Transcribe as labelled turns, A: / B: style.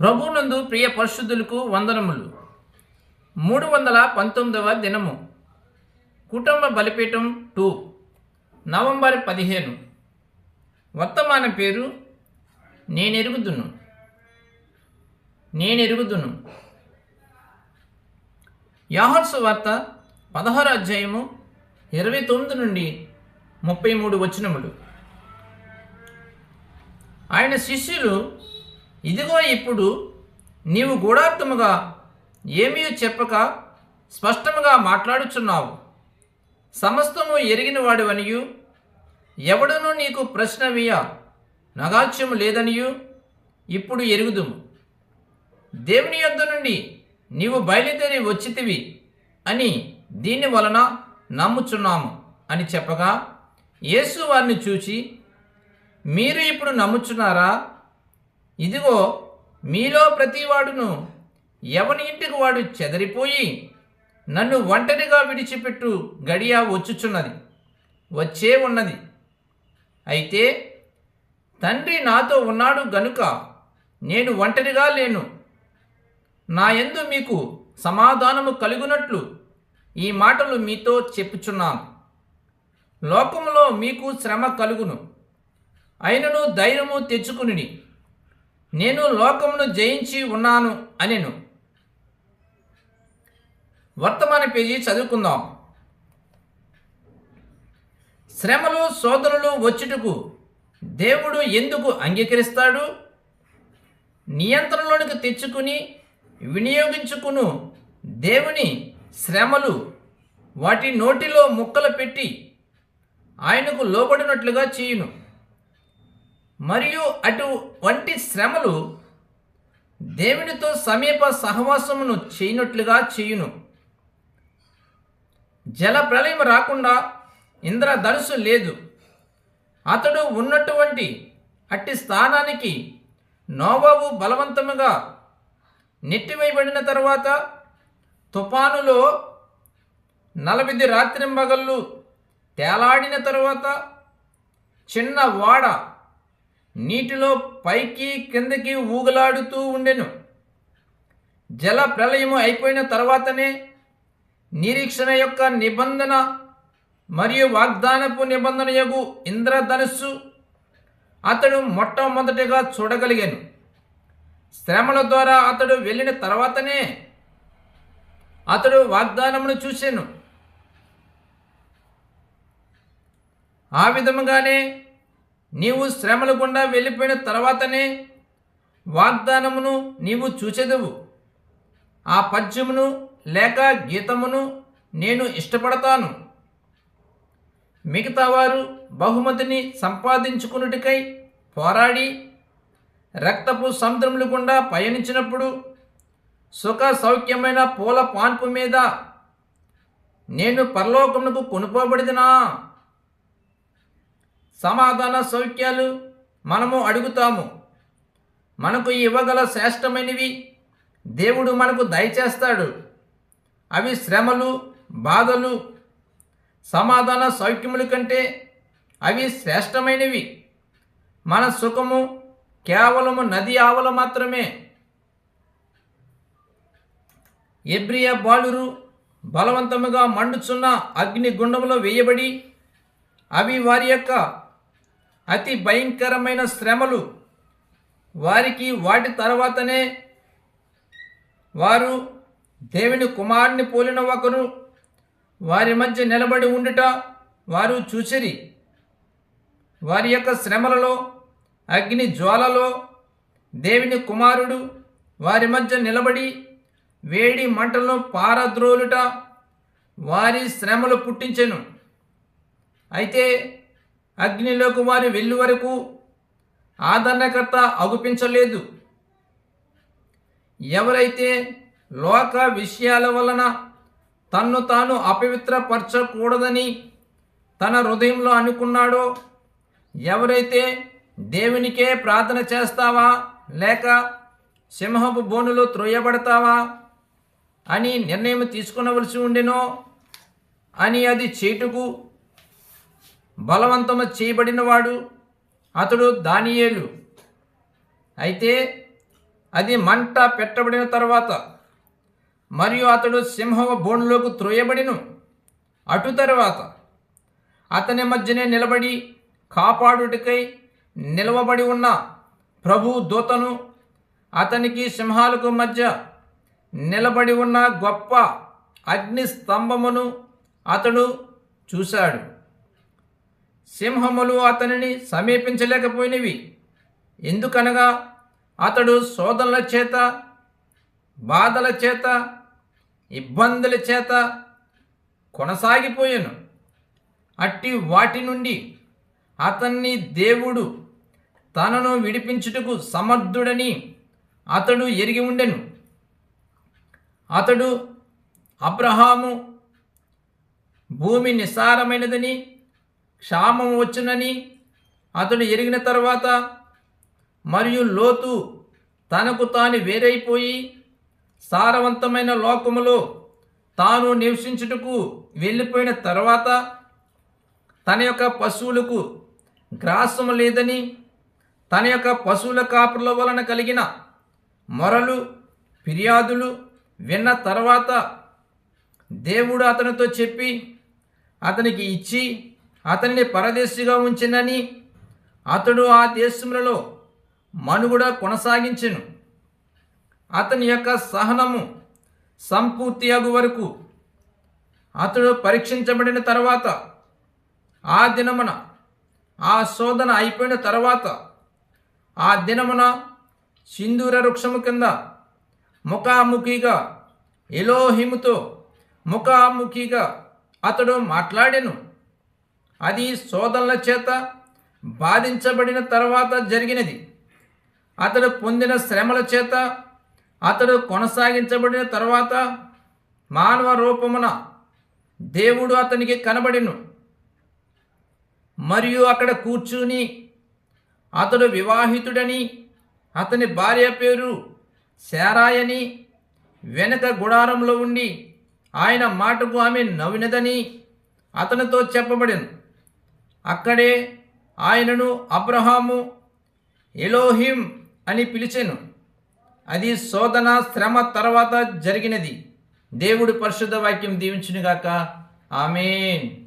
A: ప్రభునందు ప్రియ పరిశుద్ధులకు వందనములు. మూడు వందల పంతొమ్మిదవ దినము. కుటుంబ బలిపీఠం టూ నవంబర్ పదిహేను. వర్తమాన పేరు నేనెరుగుదును. నేనెరుగుదును. యాహర్సు వార్త పదహారు అధ్యాయము ఇరవై తొమ్మిది నుండి ముప్పై మూడు వచనములు. ఆయన శిష్యులు ఇదిగో ఇప్పుడు నీవు గూఢార్థముగా ఏమీ చెప్పక స్పష్టముగా మాట్లాడుచున్నావు. సమస్తము ఎరిగిన వాడివనియు. ఎవడనూ నీకు ప్రశ్న వేయ నగాత్యము లేదనియు. ఇప్పుడు ఎరుగుదుము. దేవుని యొద్ద నుండి నీవు బయలుదేరి వచ్చితివి అని దీని వలన నమ్ముచున్నాము అని చెప్పగా యేసు వారిని చూచి మీరు ఇప్పుడు నమ్ముచున్నారా? ఇదిగో మీలో ప్రతివాడును ఎవని ఇంటికి వాడు చెదరిపోయి నన్ను ఒంటరిగా విడిచిపెట్టు గడియా వచ్చుచున్నది వచ్చే ఉన్నది. అయితే తండ్రి నాతో ఉన్నాడు గనుక నేను ఒంటరిగా లేను. నా యందు మీకు సమాధానము కలుగునట్లు ఈ మాటలు మీతో చెప్పుచున్నాను. లోకములో మీకు శ్రమ కలుగును. అయినను ధైర్యము తెచ్చుకుని నేను లోకమును జయించి ఉన్నాను అనెను. వర్తమాన పేజీ చదువుకుందాం. శ్రమలు శోధనలు వచ్చుటకు దేవుడు ఎందుకు అంగీకరిస్తాడు? నియంత్రణలోనికి తెచ్చుకుని వినియోగించుకును దేవుని శ్రమలు వాటి నోటిలో ముక్కలు పెట్టి ఆయనకు లోబడినట్లుగా చేయును. మరియు అటువంటి శ్రమలు దేవునితో సమీప సహవాసమును చేయనట్లుగా చేయును. జల ప్రళయం రాకుండా ఇంద్రధనుసు లేదు. అతడు ఉన్నటువంటి అట్టి స్థానానికి నోబాబు బలవంతముగా నెట్టివేయబడిన తర్వాత తుఫానులో నలభై రాత్రింబగళ్ళు తేలాడిన తరువాత చిన్న వాడ నీటిలో పైకి కిందకి ఊగలాడుతూ ఉండెను. జల ప్రళయము అయిపోయిన తర్వాతనే నిరీక్షణ యొక్క నిబంధన మరియు వాగ్దానపు నిబంధన యగు ఇంద్రధనుస్సు అతడు మొట్టమొదటిగా చూడగలిగాను. శ్రమల ద్వారా అతడు వెళ్ళిన తర్వాతనే అతడు వాగ్దానమును చూశాను ఆ విధముగానే నీవు శ్రమల గుండా వెళ్ళిపోయిన తర్వాతనే వాగ్దానమును నీవు చూచెదవు. ఆ పద్యమును లేక గీతమును నేను ఇష్టపడతాను. మిగతా వారు బహుమతిని సంపాదించుకున్నటికై పోరాడి రక్తపు సముద్రములు గుండా పయనించినప్పుడు సుఖ సౌఖ్యమైన పూల పాన్పు మీద నేను పరలోకమునకు కొనుకోబడిదినా? సమాధాన సౌఖ్యాలు మనము అడుగుతాము. మనకు ఇవ్వగల శ్రేష్టమైనవి దేవుడు మనకు దయచేస్తాడు. అవి శ్రమలు బాధలు సమాధాన సౌఖ్యముల కంటే అవి శ్రేష్టమైనవి. మన సుఖము కేవలము నది ఆవల మాత్రమే. ఎబ్రియ బాలురు బలవంతముగా మండుచున్న అగ్ని గుండంలో వేయబడి అవి వారి యొక్క అతి భయంకరమైన శ్రమలు వారికి వాటి తర్వాతనే వారు దేవుని కుమారుని పోలిన ఒకరు వారి మధ్య నిలబడి ఉండుట వారు చూసిరి. వారి యొక్క శ్రమలలో అగ్ని జ్వాలలో దేవుని కుమారుడు వారి మధ్య నిలబడి వేడి మంటలను పారద్రోలుట వారి శ్రమలు పుట్టించెను. అయితే అగ్నిలోకి వారి వెళ్ళి వరకు ఆదరణకర్త అగుపించలేదు. ఎవరైతే లోక విషయాల వలన తన్ను తాను అపవిత్రపరచకూడదని తన హృదయంలో అనుకున్నాడో ఎవరైతే దేవునికే ప్రార్థన చేస్తావా లేక సింహపు బోనులో త్రోయబడతావా అని నిర్ణయం తీసుకునవలసి ఉండెనో అని అది చేటుకు బలవంతము చేయబడినవాడు అతడు దానియేలు. అయితే అది మంట పెట్టబడిన తర్వాత మరియు అతడు సింహవ బోన్లోకి త్రోయబడిను. అటు తర్వాత అతని మధ్యనే నిలబడి కాపాడుటకై నిలవబడి ఉన్న ప్రభు దూతను అతనికి సింహాలకు మధ్య నిలబడి ఉన్న గొప్ప అగ్ని స్తంభమును అతడు చూశాడు. సింహములు అతనిని సమీపించలేకపోయినవి. ఎందుకనగా అతడు శోధనల చేత బాధల చేత ఇబ్బందుల చేత కొనసాగిపోయాను. అట్టి వాటి నుండి అతన్ని దేవుడు తనను విడిపించుటకు సమర్థుడని అతడు ఎరిగి ఉండెను. అతడు అబ్రహాము భూమి నిస్సారమైనదని క్షామం వచ్చునని అతడు ఎరిగిన తర్వాత మరియు లోతు తనకు తాను వేరైపోయి సారవంతమైన లోకములో తాను నివసించుటకు వెళ్ళిపోయిన తర్వాత తన యొక్క పశువులకు గ్రాసము లేదని తన యొక్క పశువుల కాపుల వలన కలిగిన మొరలు ఫిర్యాదులు విన్న తర్వాత దేవుడు అతనితో చెప్పి అతనికి ఇచ్చి అతనిని పరదేశిగా ఉంచినని అతడు ఆ దేశములలో మనుగుడ కొనసాగించెను. అతని యొక్క సహనము సంపూర్తి అగు వరకు అతడు పరీక్షించబడిన తర్వాత ఆ దినమున ఆ శోధన అయిపోయిన తర్వాత ఆ దినమున సింధూర వృక్షము కింద ముఖాముఖిగా ఎలోహిముతో ముఖాముఖిగా అతడు మాట్లాడెను. అది సోదరుల చేత బాధించబడిన తర్వాత జరిగినది. అతడు పొందిన శ్రమల చేత అతడు కొనసాగించబడిన తర్వాత మానవ రూపమున దేవుడు అతనికి కనబడిను. మరియు అక్కడ కూర్చుని అతడు వివాహితుడని అతని భార్య పేరు శారాయని వెనక గుడారంలో ఉండి ఆయన మాటకు ఆమె నవ్వినదని అతనితో చెప్పబడింది అక్కడే ఆయనను అబ్రహాము ఎలోహిం అని పిలిచెను. అది శోధన శ్రమ తర్వాత జరిగినది. దేవుడు పరిశుద్ధ వాక్యం దీవించునుగాక. ఆమెన్.